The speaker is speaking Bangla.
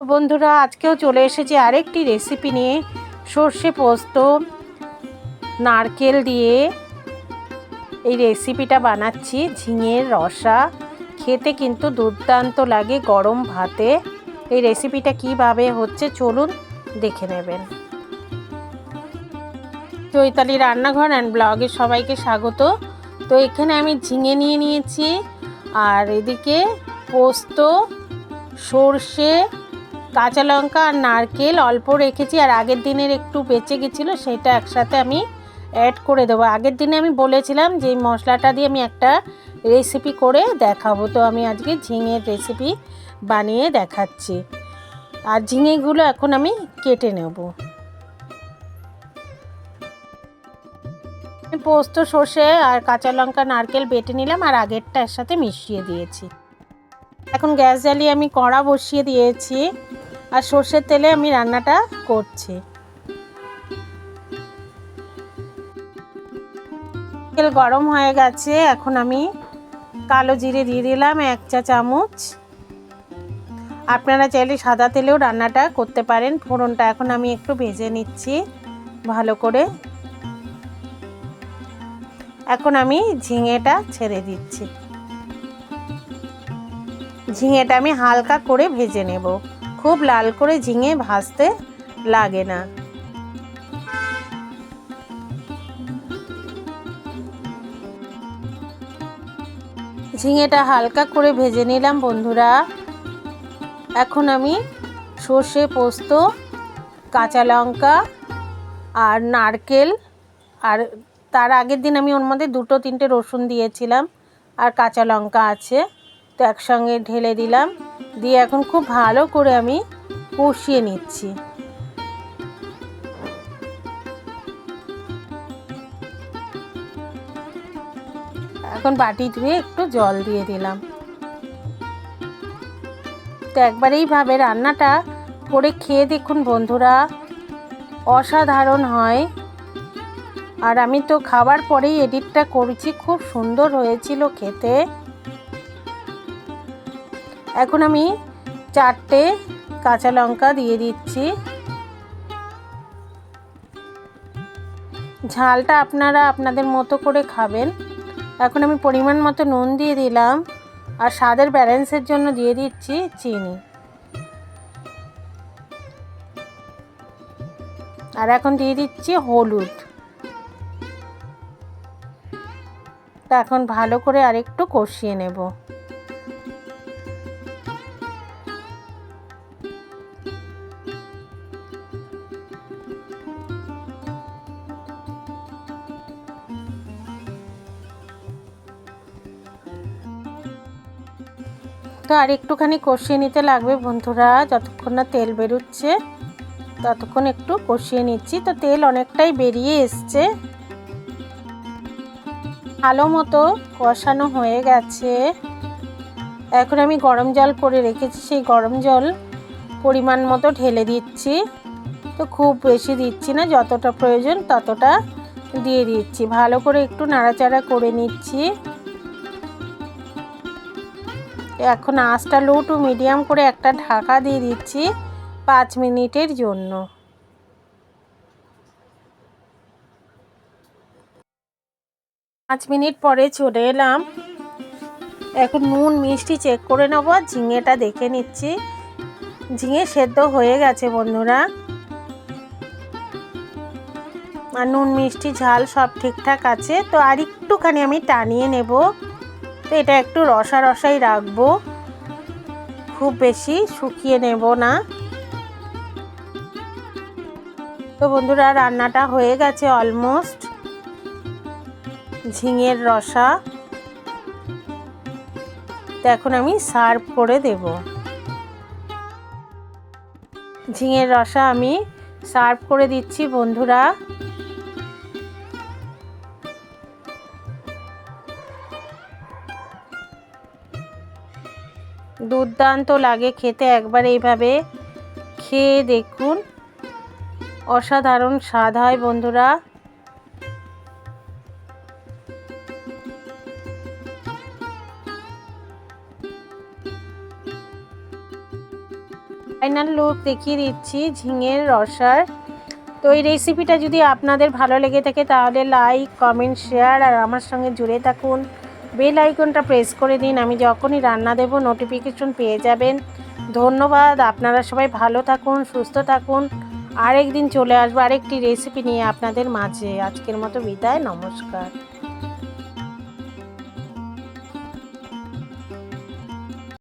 বন্ধুরা, আজকেও চলে এসেছি আরেকটি রেসিপি নিয়ে। সর্ষে পোস্ত, নারকেল দিয়ে এই রেসিপিটা বানাচ্ছি, ঝিঙের রসা। খেতে কিন্তু দুর্দান্ত লাগে গরম ভাতে। এই রেসিপিটা কীভাবে হচ্ছে চলুন দেখে নেবেন। চৈতালি রান্নাঘর অ্যান্ড ব্লগে সবাইকে স্বাগত। তো এখানে আমি ঝিঙে নিয়ে নিয়েছি, আর এদিকে পোস্ত, সর্ষে কাঁচা লঙ্কা আর নারকেল অল্প রেখেছি আর আগের দিনের একটু বেঁচে গেছিল, সেটা একসাথে আমি অ্যাড করে দেবো। আগের দিনে আমি বলেছিলাম যে মশলাটা দিয়ে আমি একটা রেসিপি করে দেখাবো, তো আমি আজকে ঝিঙের রেসিপি বানিয়ে দেখাচ্ছি। আর ঝিঙেগুলো এখন আমি কেটে নেব। পোস্ত, সর্ষে আর কাঁচা লঙ্কা, নারকেল বেটে নিলাম আর আগেরটা এর সাথে মিশিয়ে দিয়েছি। এখন গ্যাস জ্বালিয়ে আমি কড়া বসিয়ে দিয়েছি। আর সর্ষের তেলে আমি রান্নাটা করছি। তেল গরম হয়ে গেছে, এখন আমি কালো জিরে দিয়ে দিলাম এক চা চামচ। আপনারা চাইলে সাদা তেলেও রান্নাটা করতে পারেন, ফোড়নটা এখন আমি একটু ভেজে নিচ্ছি ভালো করে। এখন আমি ঝিঙেটা ছেড়ে দিচ্ছি। ঝিঙেটা আমি হালকা করে ভেজে নেব। খুব লাল করে ঝিঙে ভাজতে লাগে না। ঝিঙেটা হালকা করে ভেজে নিলাম বন্ধুরা। এখন আমি সর্ষে পোস্ত, কাঁচা লঙ্কা আর নারকেল আর তার আগের দিন আমি ওর মধ্যে দুটো তিনটে রসুন দিয়েছিলাম আর কাঁচা লঙ্কা আছে। তো একসঙ্গে ঢেলে দিলাম। দিয়ে এখন খুব ভালো করে আমি কষিয়ে নিচ্ছি। এখন বাটি ধুয়ে একটু জল দিয়ে দিলাম। তো একবার এইভাবে রান্নাটা করে খেয়ে দেখুন বন্ধুরা, অসাধারণ হয়। আর আমি তো খাবার পরেই এডিটটা করেছি, খুব সুন্দর হয়েছিল খেতে। এখন আমি চারটে কাঁচা লঙ্কা দিয়ে দিচ্ছি। ঝালটা আপনারা আপনাদের মতো করে খাবেন। এখন আমি পরিমাণ মতো নুন দিয়ে দিলাম আর স্বাদের ব্যালেন্সের জন্য দিয়ে দিচ্ছি চিনি। আর এখন দিয়ে দিচ্ছি হলুদ। তা এখন ভালো করে আরেকটু কষিয়ে নেব। তো আর একটুখানি কষিয়ে নিতে লাগবে বন্ধুরা। যতক্ষণ না তেল বেরোচ্ছে, ততক্ষণ একটু কষিয়ে নিচ্ছি। তো তেল অনেকটাই বেরিয়ে এসছে। ভালো মতো কষানো হয়ে গেছে। এখন আমি গরম জল করে রেখেছি। সেই গরম জল পরিমাণ মতো ঢেলে দিচ্ছি। তো খুব বেশি দিচ্ছি না, যতটা প্রয়োজন ততটা দিয়ে দিচ্ছি। ভালো করে একটু নাড়াচাড়া করে নিচ্ছি। এখন আঁচটা লো টু মিডিয়াম করে একটা ঢাকা দিয়ে দিচ্ছি পাঁচ মিনিটের জন্য। পাঁচ মিনিট পরে চলে এলাম। এখন নুন, মিষ্টি চেক করে নেব। ঝিঙেটা দেখে নিচ্ছি। ঝিঙে সেদ্ধ হয়ে গেছে বন্ধুরা। আর নুন, মিষ্টি, ঝাল সব ঠিকঠাক আছে। তো আর একটুখানি আমি টানিয়ে নেব। তো এটা একটু রসা রসাই রাখব। খুব বেশি শুকিয়ে নেব না। তো বন্ধুরা, রান্নাটা হয়ে গেছে অলমোস্ট ঝিঙের রসা। তো এখন আমি সার্ভ করে দেব। ঝিঙের রসা আমি সার্ভ করে দিচ্ছি বন্ধুরা। দুর্দান্ত লাগে খেতে একবার এইভাবে। খেয়ে দেখুন। অসাধারণ স্বাদ হয় বন্ধুরা। ফাইনাল লুক দেখিয়ে দিচ্ছি ঝিঙের রসার। তো এই রেসিপিটা যদি আপনাদের ভালো লেগে থাকে তাহলে লাইক কমেন্ট শেয়ার আর আমার সঙ্গে জুড়ে থাকুন। বেল আইকনটা প্রেস করে দিন, আমি যখনই রান্না দেব নোটিফিকেশন পেয়ে যাবেন। ধন্যবাদ, আপনারা সবাই ভালো থাকুন, সুস্থ থাকুন। আরেক দিন চলে আসব, আরেকটি রেসিপি নিয়ে আপনাদের মাঝে। আজকের মতো বিদায়, নমস্কার।